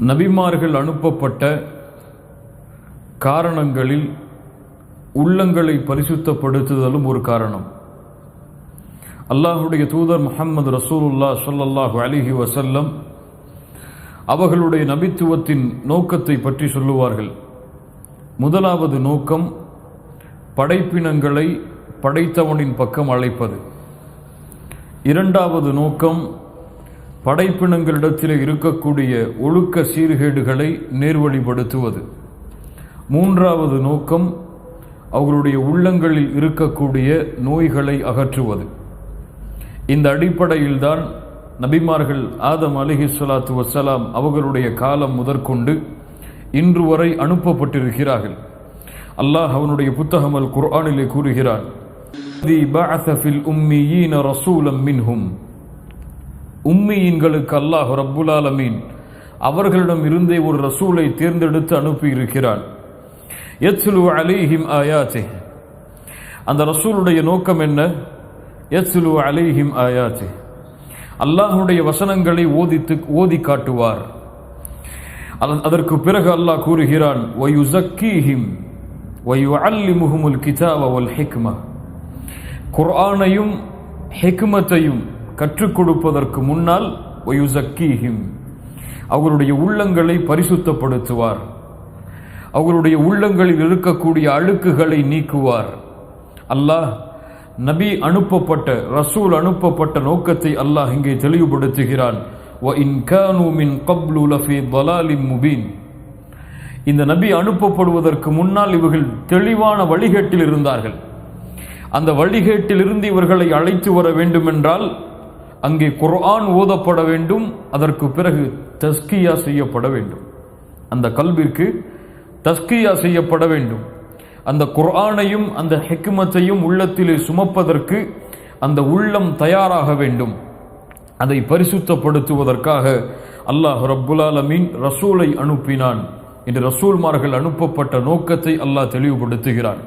நபிமார்கள் அனுப்பப்பட்ட காரணங்களில் உள்ளங்களை பரிசுத்தப்படுத்துதலும் ஒரு காரணம். அல்லாஹுடைய தூதர் முகமது ரசூலுல்லா சொல்லல்லாஹு அலிஹி வசல்லம் அவர்களுடைய நபித்துவத்தின் நோக்கத்தை பற்றி சொல்லுவார்கள். முதலாவது நோக்கம் படைப்பினங்களை படைத்தவனின் பக்கம் அழைப்பது. இரண்டாவது நோக்கம் படைப்பினங்களிடத்தில் இருக்கக்கூடிய ஒழுக்க சீர்கேடுகளை நேர்வழிப்படுத்துவது. மூன்றாவது நோக்கம் அவர்களுடைய உள்ளங்களில் இருக்கக்கூடிய நோய்களை அகற்றுவது. இந்த அடிப்படையில்தான் நபிமார்கள் ஆதம் அலிஹி சொலாத்து வசலாம் அவர்களுடைய காலம் முதற்கொண்டு இன்று வரை அனுப்பப்பட்டிருக்கிறார்கள். அல்லாஹ் அவனுடைய புத்தகம் அல் குர்ஆனிலே கூறுகிறான் உம்மியின்களுக்கு அல்லாஹ் ரப்புல் ஆலமீன் அவர்களிடம் இருந்தே ஒரு ரசூலை தேர்ந்தெடுத்து அனுப்பியிருக்கிறான். இருக்கிறான் அலிஹிம் அலைஹிம் அந்த ரசூலுடைய நோக்கம் என்ன? யத்லு அலிஹிம் ஆயாச்சே அல்லாஹுடைய வசனங்களை ஓதித்து ஓதி காட்டுவார். அதன்- அதற்கு பிறகு அல்லாஹ் கூறுகிறான் வயுசக்கீஹிம் அல்லி முகமுல் கிதாவல் ஹிக்மா. குர்ஆனையும் ஹிக்மத்தையும் கற்றுக் கொடுப்பதற்கு முன்னால் ஒயுசக்கீஹிம் அவருடைய உள்ளங்களை பரிசுத்தப்படுத்துவார். அவருடைய உள்ளங்களில் இருக்கக்கூடிய அழுக்குகளை நீக்குவார். அல்லாஹ் நபி அனுப்பப்பட்ட ரசூல் அனுப்பப்பட்ட நோக்கத்தை அல்லாஹ் இங்கே தெளிவுபடுத்துகிறான். இந்த நபி அனுப்பப்படுவதற்கு முன்னால் இவர்கள் தெளிவான வழிகேட்டில் இருந்தார்கள். அந்த வழிகேட்டில் இருந்து இவர்களை அழைத்து வர வேண்டுமென்றால் அங்கே குர்ஆன் ஓதப்பட வேண்டும் அதற்கு பிறகு தஸ்கியா செய்யப்பட வேண்டும். அந்த கல்விற்கு தஸ்கியா செய்யப்பட வேண்டும். அந்த குர்ஆனையும் அந்த ஹிக்மத்தையும் உள்ளத்திலே சுமப்பதற்கு அந்த உள்ளம் தயாராக வேண்டும். அதை பரிசுத்தப்படுத்துவதற்காக அல்லாஹ் ரப்புல் ரசூலை அனுப்பினான். என்று ரசூல்மார்கள் அனுப்பப்பட்ட நோக்கத்தை அல்லாஹ் தெளிவுபடுத்துகிறான்.